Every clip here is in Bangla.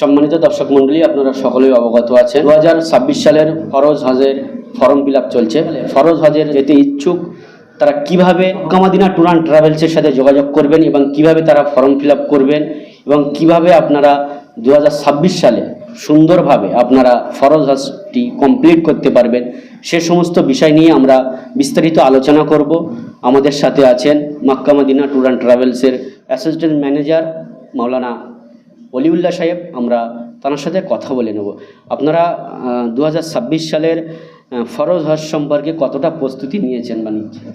সম্মানিত দর্শক মন্ডলী আপনারা সকলেই অবগত আছেন। দু হাজার ছাব্বিশ সালের ফরজ হজের ফর্ম ফিল চলছে। ফরজ হজের যেতে ইচ্ছুক, তারা কীভাবে মক্কামাদিনা ট্যুর অ্যান্ড ট্রাভেলসের সাথে যোগাযোগ করবেন এবং কীভাবে তারা ফর্ম ফিল করবেন এবং কীভাবে আপনারা দু হাজার ছাব্বিশ সালে সুন্দরভাবে আপনারা ফরজ হজটি কমপ্লিট করতে পারবেন, সে সমস্ত বিষয় নিয়ে আমরা বিস্তারিত আলোচনা করব। আমাদের সাথে আছেন মক্কামাদিনা ট্যুর অ্যান্ড ট্রাভেলসের অ্যাসিস্ট্যান্ট ম্যানেজার মাওলানা অলিউল্লাহ সাহেব, আমরা তার সাথে কথা বলে নেব। আপনারা দু হাজার ছাব্বিশ সালের ফরজ হজ সম্পর্কে কতটা প্রস্তুতি নিয়েছেন নিচ্ছেন?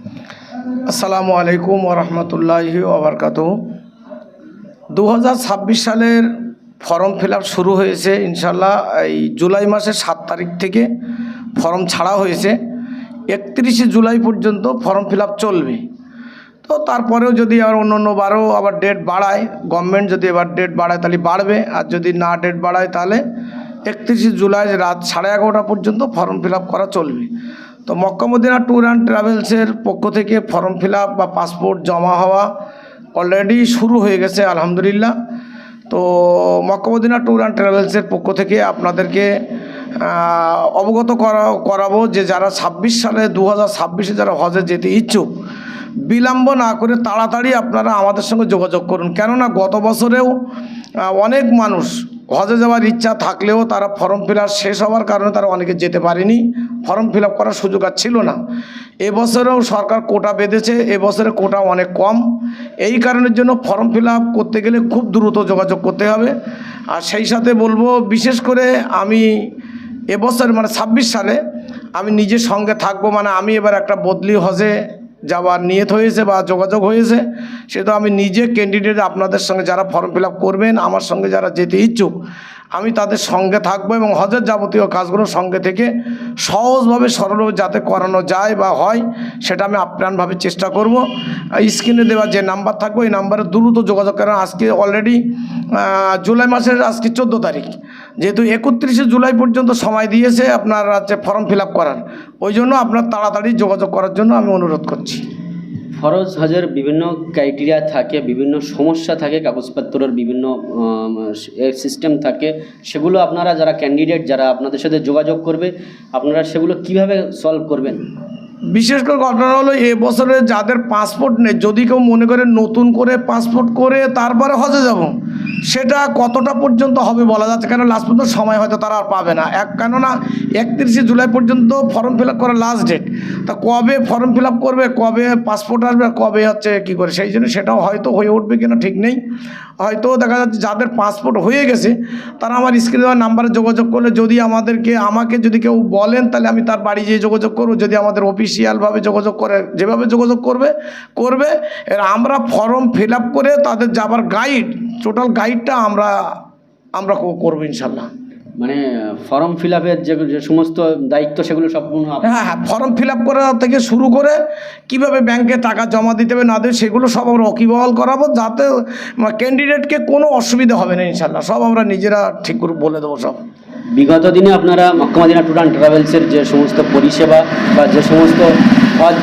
আসসালামু আলাইকুম ওরহমতুল্লাহি ওবরকাত দু সালের ফর্ম ফিল শুরু হয়েছে ইনশাল্লাহ এই জুলাই মাসের সাত তারিখ থেকে ফর্ম ছাড়া হয়েছে। একত্রিশে জুলাই পর্যন্ত ফর্ম ফিল চলবে। তো তারপরেও যদি আর অন্য অন্য বারও আবার ডেট বাড়ায় গভর্নমেন্ট যদি এবার ডেট বাড়ায় তাহলে বাড়বে। আর যদি না ডেট বাড়ায় তাহলে একত্রিশে জুলাই রাত সাড়ে এগারোটা পর্যন্ত ফর্ম ফিল করা চলবে। তো মক্কামদিনা ট্যুর অ্যান্ড ট্রাভেলসের পক্ষ থেকে ফর্ম ফিল বা পাসপোর্ট জমা হওয়া অলরেডি শুরু হয়ে গেছে, আলহামদুলিল্লাহ। তো মক্কামদিনা ট্যুর অ্যান্ড ট্রাভেলসের পক্ষ থেকে আপনাদেরকে অবগত করা, করাবো যে যারা ছাব্বিশ সালে দু হাজার যারা হজে যেতে ইচ্ছুক বিলম্ব না করে তাড়াতাড়ি আপনারা আমাদের সঙ্গে যোগাযোগ করুন। কেননা গত বছরেও অনেক মানুষ হজে যাওয়ার ইচ্ছা থাকলেও তারা ফর্ম ফিল শেষ হওয়ার কারণে তারা অনেকে যেতে পারেনি। ফর্ম ফিল করার সুযোগ আর ছিল না। এবছরেও সরকার কোটা বেঁধেছে এবছরে কোটা অনেক কম। এই কারণের জন্য ফর্ম ফিল করতে গেলে খুব দ্রুত যোগাযোগ করতে হবে। আর সেই সাথে বলব, বিশেষ করে আমি এবছর মানে ছাব্বিশ সালে আমি নিজের সঙ্গে থাকব মানে আমি এবার একটা বদলি হজে যাওয়ার নিয়ত হয়েছে বা যোগাযোগ হয়েছে সেটা আমি নিজে ক্যান্ডিডেট আপনাদের সঙ্গে যারা ফর্ম ফিল করবেন, আমার সঙ্গে যারা যেতে ইচ্ছুক, আমি তাদের সঙ্গে থাকব এবং হজের যাবতীয় কাজগুলো সঙ্গে থেকে সহজভাবে সরলভাবে যাতে করানো যায় বা হয়, সেটা আমি আপ্রাণভাবে চেষ্টা করব। স্ক্রিনে দেওয়া যে নাম্বার থাকবে এই নাম্বারে দ্রুত যোগাযোগ করেন। আজকে অলরেডি জুলাই মাসের আজকে চোদ্দ তারিখ, যেহেতু একত্রিশে জুলাই পর্যন্ত সময় দিয়েছে আপনার হচ্ছে ফর্ম ফিল করার। ওই জন্য আপনার তাড়াতাড়ি যোগাযোগ করার জন্য আমি অনুরোধ করছি। ফরজ হজের বিভিন্ন ক্রাইটেরিয়া থাকে বিভিন্ন সমস্যা থাকে কাগজপত্রের বিভিন্ন সিস্টেম থাকে সেগুলো আপনারা যারা ক্যান্ডিডেট যারা আপনাদের সাথে যোগাযোগ করবে আপনারা সেগুলো কীভাবে সলভ করবেন? বিশেষ করে ঘটনা হলো এ বছরে যাদের পাসপোর্ট নেই যদি কেউ মনে করে নতুন করে পাসপোর্ট করে তারপরে হজে যাব। সেটা কতটা পর্যন্ত হবে বলা যাচ্ছে, কেন লাস্ট পর্যন্ত সময় হয়তো তারা আর পাবে না। এক, কেননা একত্রিশে জুলাই পর্যন্ত ফর্ম ফিল আপ করার লাস্ট ডেট তা কবে ফর্ম ফিল আপ করবে, কবে পাসপোর্ট আসবে কবে হচ্ছে কি করে? সেই জন্য সেটাও হয়তো হয়ে উঠবে কিনা ঠিক নেই। হয়তো দেখা যাচ্ছে যাদের পাসপোর্ট হয়ে গেছে, তারা আমার স্ক্রিনে দেওয়ার নাম্বারে যোগাযোগ করলে যদি আমাদেরকে, আমাকে যদি কেউ বলেন, তাহলে আমি তার বাড়ি যেয়ে যোগাযোগ করব। যদি আমাদের অফিসিয়ালভাবে যোগাযোগ করে, যেভাবে যোগাযোগ করবে করবে, এর আমরা ফর্ম ফিল করে তাদের যাবার গাইড টোটাল গাইডটা আমরা আমরা করব ইনশাল্লাহ। মানে ফর্ম ফিল আপের যে যে সমস্ত দায়িত্ব সেগুলো সম্পূর্ণ আপ- হ্যাঁ হ্যাঁ ফর্ম ফিল আপ করা থেকে শুরু করে কীভাবে ব্যাংকে টাকা জমা দিতে হবে না দেবে সেগুলো সব আমরা অকিবহাল করাবো যাতে ক্যান্ডিডেটকে কোনো অসুবিধা হবে না ইনশাল্লাহ সব আমরা নিজেরা ঠিক করে বলে দেবো সব। বিগত দিনে আপনারা মক্কামাদিনা ট্যুর অ্যান্ড ট্রাভেলসের যে সমস্ত পরিষেবা বা যে সমস্ত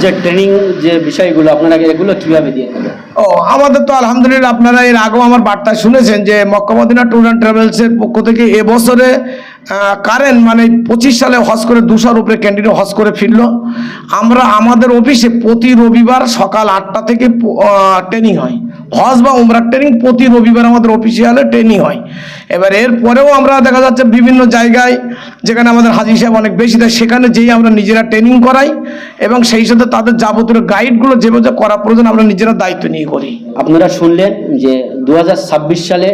যে ট্রেনিং যে বিষয়গুলো আপনারা এগুলো কীভাবে দিয়ে ও, আমাদের তো আলহামদুলিল্লাহ আপনারা এর আগেও আমার বার্তায় শুনেছেন যে মক্কামদিনা ট্যুর অ্যান্ড ট্রাভেলসের পক্ষ থেকে এবছরে কারেন্ট মানে পঁচিশ সালে হজ করে দুশোর উপরে ক্যান্ডিডেট হজ করে ফিরল। আমরা, আমাদের অফিসে প্রতি রবিবার সকাল আটটা থেকে ট্রেনিং হয়। হজ বা উমরা ট্রেনিং প্রতি রবিবার আমাদের অফিসিয়ালে ট্রেনিং হয়। এবার এর পরেও আমরা দেখা যাচ্ছে বিভিন্ন জায়গায় যেখানে আমাদের হাজি সাহেব অনেক বেশি দেয় সেখানে যেই আমরা নিজেরা ট্রেনিং করাই এবং সেই সাথে তাদের যাবতীয় গাইডগুলো যেভাবে করা প্রয়োজন, আমরা নিজেরা দায়িত্ব নিয়ে করি। আপনারা শুনলেন যে দু হাজার ছাব্বিশ সালে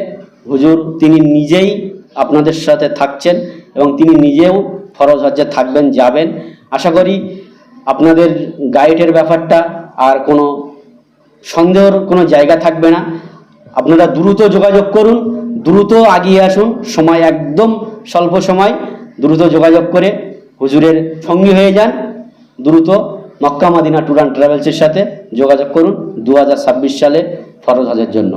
হুজুর তিনি নিজেই আপনাদের সাথে থাকছেন এবং তিনি নিজেও ফরজ হজ্জে থাকবেন, যাবেন। আশা করি আপনাদের গাইডের ব্যাপারটা আর কোনো সন্দেহর কোনো জায়গা থাকবে না। আপনারা দ্রুত যোগাযোগ করুন, দ্রুত আগিয়ে আসুন, সময় একদম স্বল্প সময়, দ্রুত যোগাযোগ করে হুজুরের সঙ্গী হয়ে যান, দ্রুত মক্কা মাদিনা ট্যুর অ্যান্ড ট্রাভেলসের সাথে যোগাযোগ করুন, দু হাজার ছাব্বিশ সালে ফরজ হজের জন্য।